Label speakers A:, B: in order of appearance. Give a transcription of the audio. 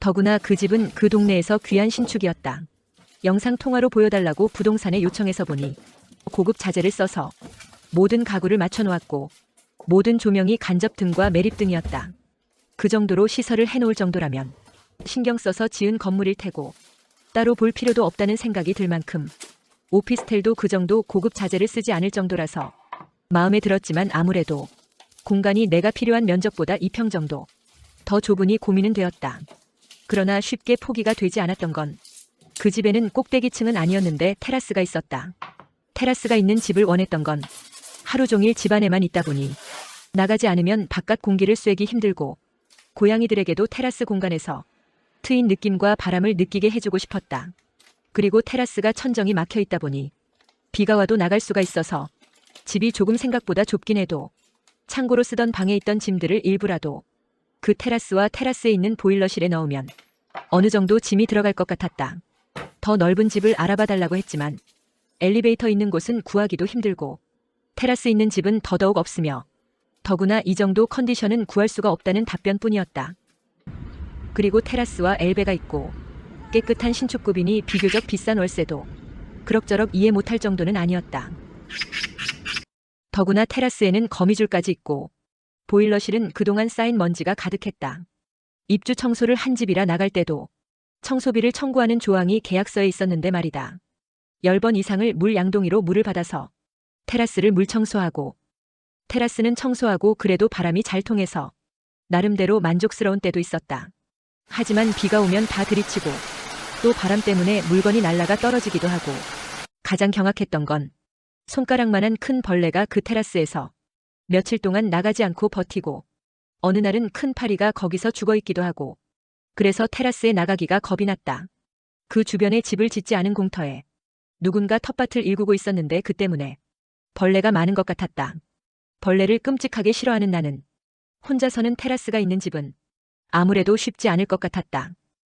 A: 더구나 그 집은 그 동네에서 귀한 신축이었다. 영상 통화로 보여달라고 부동산에 요청해서 보니 고급 자재를 써서 모든 가구를 맞춰 놓았고 모든 조명이 간접 등과 매립 등이었다. 그 정도로 시설을 해놓을 정도라면 신경 써서 지은 건물일 테고 따로 볼 필요도 없다는 생각이 들 만큼 오피스텔도 그 정도 고급 자재를 쓰지 않을 정도라서 마음에 들었지만 아무래도 공간이 내가 필요한 면적보다 2평 정도 더 좁으니 고민은 되었다. 그러나 쉽게 포기가 되지 않았던 건 그 집에는 꼭대기층은 아니었는데 테라스가 있었다. 테라스가 있는 집을 원했던 건 하루 종일 집 안에만 있다 보니 나가지 않으면 바깥 공기를 쐬기 힘들고 고양이들에게도 테라스 공간에서 트인 느낌과 바람을 느끼게 해주고 싶었다. 그리고 테라스가 천정이 막혀 있다 보니 비가 와도 나갈 수가 있어서 집이 조금 생각보다 좁긴 해도 창고로 쓰던 방에 있던 짐들을 일부라도 그 테라스와 테라스에 있는 보일러실에 넣으면 어느 정도 짐이 들어갈 것 같았다. 더 넓은 집을 알아봐 달라고 했지만 엘리베이터 있는 곳은 구하기도 힘들고 테라스 있는 집은 더더욱 없으며 더구나 이 정도 컨디션은 구할 수가 없다는 답변뿐이었다. 그리고 테라스와 엘베가 있고 깨끗한 신축급이니 비교적 비싼 월세도 그럭저럭 이해 못할 정도는 아니었다. 더구나 테라스에는 거미줄까지 있고 보일러실은 그동안 쌓인 먼지가 가득했다. 입주 청소를 한 집이라 나갈 때도 청소비를 청구하는 조항이 계약서에 있었는데 말이다. 10번 이상을 물 양동이로 물을 받아서 테라스를 물 청소하고 테라스는 청소하고 그래도 바람이 잘 통해서 나름대로 만족스러운 때도 있었다. 하지만 비가 오면 다 들이치고 또 바람 때문에 물건이 날아가 떨어지기도 하고 가장 경악했던 건 손가락만한 큰 벌레가 그 테라스에서 며칠 동안 나가지 않고 버티고 어느 날은 큰 파리가 거기서 죽어 있기도 하고 그래서 테라스에 나가기가 겁이 났다. 그 주변에 집을 짓지 않은 공터에 누군가 텃밭을 일구고 있었는데 그 때문에 벌레가 많은 것 같았다. 벌레를 끔찍하게 싫어하는 나는 혼자서는 테라스가 있는 집은 아무래도 쉽지 않을 것 같았다.